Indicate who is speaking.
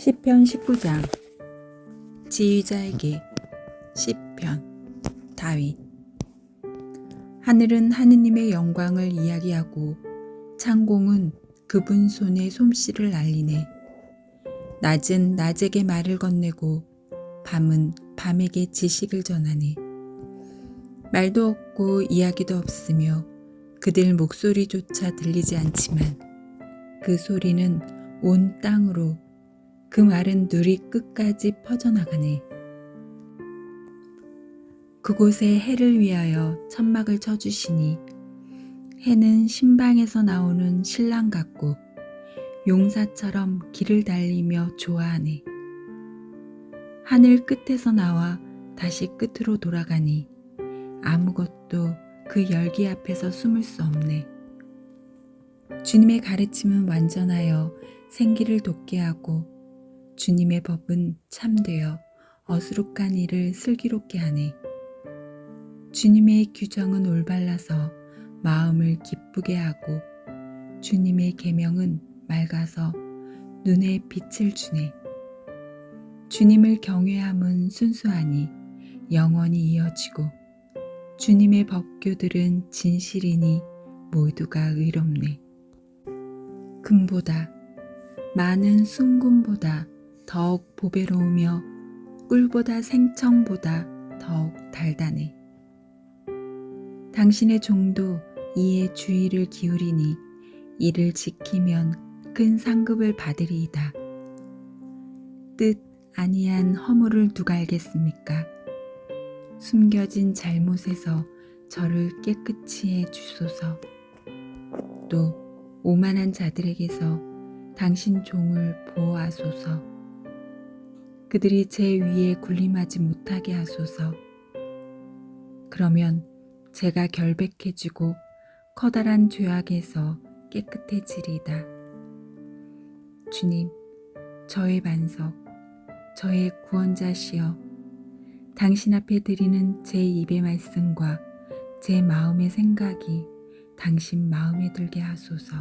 Speaker 1: 시편 19장. 지휘자에게 시편. 다윗. 하늘은 하느님의 영광을 이야기하고 창공은 그분 손의 솜씨를 알리네. 낮은 낮에게 말을 건네고 밤은 밤에게 지식을 전하네. 말도 없고 이야기도 없으며 그들 목소리조차 들리지 않지만 그 소리는 온 땅으로 그 말은 누리 끝까지 퍼져나가네. 그곳에 해를 위하여 천막을 쳐주시니 해는 신방에서 나오는 신랑 같고 용사처럼 길을 달리며 좋아하네. 하늘 끝에서 나와 다시 끝으로 돌아가니 아무것도 그 열기 앞에서 숨을 수 없네. 주님의 가르침은 완전하여 생기를 돋게 하고 주님의 법은 참되어 어수룩한 일을 슬기롭게 하네. 주님의 규정은 올발라서 마음을 기쁘게 하고 주님의 계명은 맑아서 눈에 빛을 주네. 주님을 경외함은 순수하니 영원히 이어지고 주님의 법교들은 진실이니 모두가 의롭네. 금보다 많은 순금보다 더욱 보배로우며 꿀보다 생청보다 더욱 달다네. 당신의 종도 이에 주의를 기울이니 이를 지키면 큰 상급을 받으리이다. 뜻 아니한 허물을 누가 알겠습니까? 숨겨진 잘못에서 저를 깨끗이 해 주소서. 또 오만한 자들에게서 당신 종을 보호하소서. 그들이 제 위에 군림하지 못하게 하소서. 그러면 제가 결백해지고 커다란 죄악에서 깨끗해지리다. 주님, 저의 반석, 저의 구원자시여, 당신 앞에 드리는 제 입의 말씀과 제 마음의 생각이 당신 마음에 들게 하소서.